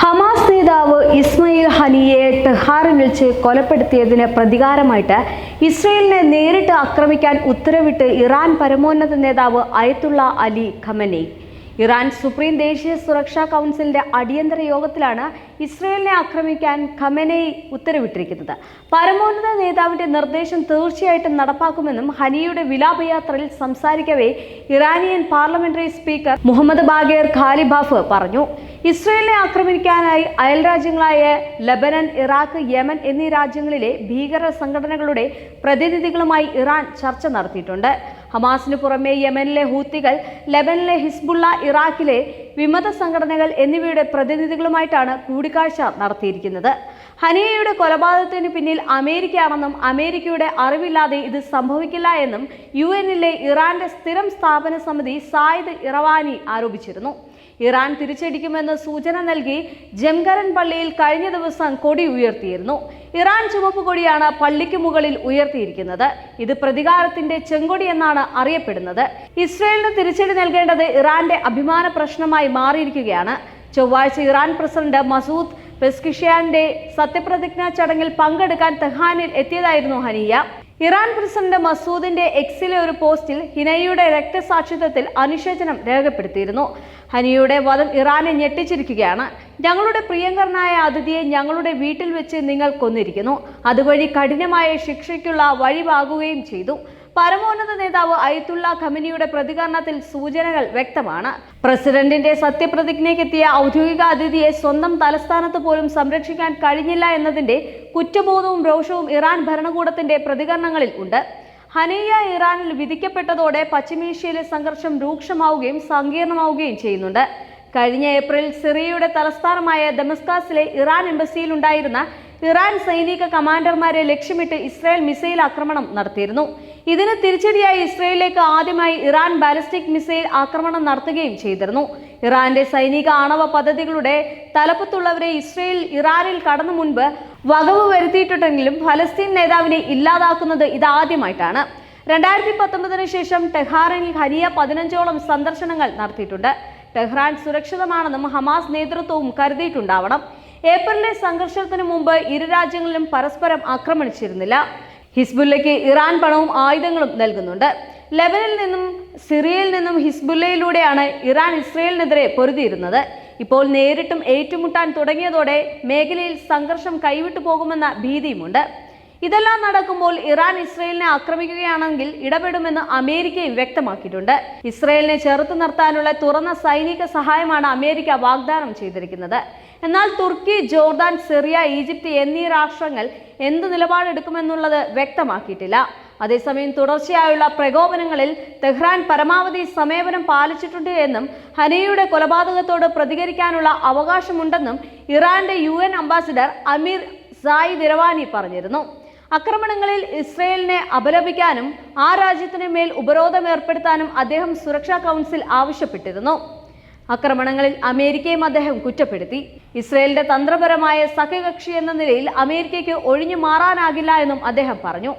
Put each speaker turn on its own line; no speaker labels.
Hamas നേതാവ് ഇസ്മയിൽ ഹനിയെ ടെഹാറിൽ വെച്ച് കൊലപ്പെടുത്തിയതിന് പ്രതികാരമായിട്ട് ഇസ്രയേലിനെ നേരിട്ട് ആക്രമിക്കാൻ ഉത്തരവിട്ട് ഇറാൻ പരമോന്നത നേതാവ് Ayatollah Ali Khamenei. Iran supreme ദേശീയ സുരക്ഷാ കൗൺസിലിന്റെ അടിയന്തര യോഗത്തിലാണ് ഇസ്രയേലിനെ ആക്രമിക്കാൻ ഖമനെ ഉത്തരവിട്ടിരിക്കുന്നത്. പരമോന്നത നേതാവിന്റെ നിർദ്ദേശം തീർച്ചയായിട്ടും നടപ്പാക്കുമെന്നും ഹനിയുടെ വിലാപയാത്രയിൽ സംസാരിക്കവേ Iranian parliamentary speaker Mohammad Bagher Ghalibaf പറഞ്ഞു. ഇസ്രയേലിനെ ആക്രമിക്കാനായി അയൽ രാജ്യങ്ങളായ ലബനൻ ഇറാഖ് യമൻ എന്നീ രാജ്യങ്ങളിലെ ഭീകര സംഘടനകളുടെ പ്രതിനിധികളുമായി ഇറാൻ ചർച്ച നടത്തിയിട്ടുണ്ട്. ഹമാസിന് പുറമെ യമനിലെ ഹൂത്തികൾ ലബനിലെ ഹിസ്ബുള്ള ഇറാഖിലെ വിമത സംഘടനകൾ എന്നിവയുടെ പ്രതിനിധികളുമായിട്ടാണ് കൂടിക്കാഴ്ച നടത്തിയിരിക്കുന്നത്. ഹനിയയുടെ കൊലപാതകത്തിന് പിന്നിൽ അമേരിക്കയാണെന്നും അമേരിക്കയുടെ അറിവില്ലാതെ ഇത് സംഭവിക്കില്ല എന്നും യു എന്നിലെ ഇറാന്റെ സ്ഥിരം സ്ഥാപന സമിതി സായിദ് ഇറവാനി ആരോപിച്ചിരുന്നു. ഇറാൻ തിരിച്ചടിക്കുമെന്ന് സൂചന നൽകി ജംഗരൻ പള്ളിയിൽ കഴിഞ്ഞ ദിവസം കൊടി ഉയർത്തിയിരുന്നു. ഇറാൻ ചുവപ്പ് കൊടിയാണ് പള്ളിക്ക് മുകളിൽ ഉയർത്തിയിരിക്കുന്നത്. ഇത് പ്രതികാരത്തിന്റെ ചെങ്കൊടി എന്നാണ് അറിയപ്പെടുന്നത്. ഇസ്രയേലിന് തിരിച്ചടി നൽകേണ്ടത് ഇറാന്റെ അഭിമാന പ്രശ്നമായി മാറിയിരിക്കുകയാണ്. ചൊവ്വാഴ്ച ഇറാൻ പ്രസിഡന്റ് മസൂദ് പെസ്കിഷ്യാന്റെ സത്യപ്രതിജ്ഞാ ചടങ്ങിൽ പങ്കെടുക്കാൻ തെഹാനിൽ എത്തിയതായിരുന്നു ഹനിയ. ഇറാൻ പ്രസിഡന്റ് മസൂദിന്റെ എക്സിലെ ഒരു പോസ്റ്റിൽ ഹിനയുടെ രക്തസാക്ഷിത്വത്തിൽ അനുശോചനം രേഖപ്പെടുത്തിയിരുന്നു. ഹനിയുടെ വധം ഇറാനെ ഞെട്ടിച്ചിരിക്കുകയാണ്. ഞങ്ങളുടെ പ്രിയങ്കരനായ അതിഥിയെ ഞങ്ങളുടെ വീട്ടിൽ വെച്ച് നിങ്ങൾ കൊന്നിരിക്കുന്നു. അതുവഴി കഠിനമായ ശിക്ഷയ്ക്കുള്ള വഴിവാകുകയും ചെയ്തു. പരമോന്നത നേതാവ് അയത്തുള്ള ഖമനിയുടെ പ്രതികരണത്തിൽ സൂചനകൾ വ്യക്തമാണ്. പ്രസിഡന്റിന്റെ സത്യപ്രതിജ്ഞയ്ക്കെത്തിയ ഔദ്യോഗിക അതിഥിയെ സ്വന്തം തലസ്ഥാനത്ത് പോലും സംരക്ഷിക്കാൻ കഴിഞ്ഞില്ല എന്നതിന്റെ കുറ്റബോധവും രോഷവും ഇറാൻ ഭരണകൂടത്തിന്റെ പ്രതികരണങ്ങളിൽ ഉണ്ട്. ഹനയ്യ ഇറാനിൽ വിധിക്കപ്പെട്ടതോടെ പശ്ചിമേഷ്യയിലെ സംഘർഷം രൂക്ഷമാവുകയും സങ്കീർണമാവുകയും ചെയ്യുന്നുണ്ട്. കഴിഞ്ഞ ഏപ്രിൽ സിറിയയുടെ തലസ്ഥാനമായ ദമസ്കാസിലെ ഇറാൻ എംബസിയിൽ ഉണ്ടായിരുന്ന ഇറാൻ സൈനിക കമാൻഡർമാരെ ലക്ഷ്യമിട്ട് ഇസ്രായേൽ മിസൈൽ ആക്രമണം നടത്തിയിരുന്നു. ഇതിന് തിരിച്ചടിയായി ഇസ്രയേലിലേക്ക് ആദ്യമായി ഇറാൻ ബാലിസ്റ്റിക് മിസൈൽ ആക്രമണം നടത്തുകയും ചെയ്തിരുന്നു. ഇറാന്റെ സൈനിക ആണവ പദ്ധതികളുടെ തലപ്പത്തുള്ളവരെ ഇസ്രയേൽ ഇറാനിൽ കടന്നു മുൻപ് വകവ് വരുത്തിയിട്ടുണ്ടെങ്കിലും ഫലസ്തീൻ നേതാവിനെ ഇല്ലാതാക്കുന്നത് ഇതാദ്യമായിട്ടാണ് രണ്ടായിരത്തി പത്തൊമ്പതിന് ശേഷം ടെഹാറിനിൽ ഹനിയ പതിനഞ്ചോളം സന്ദർശനങ്ങൾ നടത്തിയിട്ടുണ്ട്. ടെഹ്റാൻ സുരക്ഷിതമാണെന്നും ഹമാസ് നേതൃത്വവും കരുതിയിട്ടുണ്ടാവണം. ഏപ്രിലിലെ സംഘർഷത്തിന് മുമ്പ് ഇരു രാജ്യങ്ങളിലും പരസ്പരം ആക്രമണിച്ചിരുന്നില്ല. ഹിസ്ബുല്ലയ്ക്ക് ഇറാൻ പണവും ആയുധങ്ങളും നൽകുന്നുണ്ട്. ലെബനിൽ നിന്നും സിറിയയിൽ നിന്നും ഹിസ്ബുല്ലയിലൂടെയാണ് ഇറാൻ ഇസ്രയേലിനെതിരെ പൊരുതിയിരുന്നത്. ഇപ്പോൾ നേരിട്ടും ഏറ്റുമുട്ടാൻ തുടങ്ങിയതോടെ മേഖലയിൽ സംഘർഷം കൈവിട്ടു പോകുമെന്ന ഭീതിയുമുണ്ട്. ഇതെല്ലാം നടക്കുമ്പോൾ ഇറാൻ ഇസ്രയേലിനെ ആക്രമിക്കുകയാണെങ്കിൽ ഇടപെടുമെന്ന് അമേരിക്കയും വ്യക്തമാക്കിയിട്ടുണ്ട്. ഇസ്രയേലിനെ ചെറുത്തു നിർത്താനുള്ള തുറന്ന സൈനിക സഹായമാണ് അമേരിക്ക വാഗ്ദാനം ചെയ്തിരിക്കുന്നത്. എന്നാൽ തുർക്കി ജോർദാൻ സിറിയ ഈജിപ്ത് എന്നീ രാഷ്ട്രങ്ങൾ എന്ത് നിലപാടെടുക്കുമെന്നുള്ളത് വ്യക്തമാക്കിയിട്ടില്ല. അതേസമയം തുടർച്ചയായുള്ള പ്രകോപനങ്ങളിൽ തെഹ്റാൻ പരമാവധി സമീപനം പാലിച്ചിട്ടുണ്ട് എന്നും ഹനയുടെ കൊലപാതകത്തോട് പ്രതികരിക്കാനുള്ള അവകാശമുണ്ടെന്നും ഇറാന്റെ U N ambassador Amir Saeid Iravani പറഞ്ഞിരുന്നു. ആക്രമണങ്ങളിൽ ഇസ്രയേലിനെ അപലപിക്കാനും ആ രാജ്യത്തിന് മേൽ ഉപരോധം ഏർപ്പെടുത്താനും അദ്ദേഹം സുരക്ഷാ കൗൺസിൽ ആവശ്യപ്പെട്ടിരുന്നു. ആക്രമണങ്ങളിൽ അമേരിക്കയും അദ്ദേഹം കുറ്റപ്പെടുത്തി. ഇസ്രയേലിന്റെ തന്ത്രപരമായ സഖ്യകക്ഷി എന്ന നിലയിൽ അമേരിക്കയ്ക്ക് ഒഴിഞ്ഞു മാറാനാകില്ല എന്നും അദ്ദേഹം പറഞ്ഞു.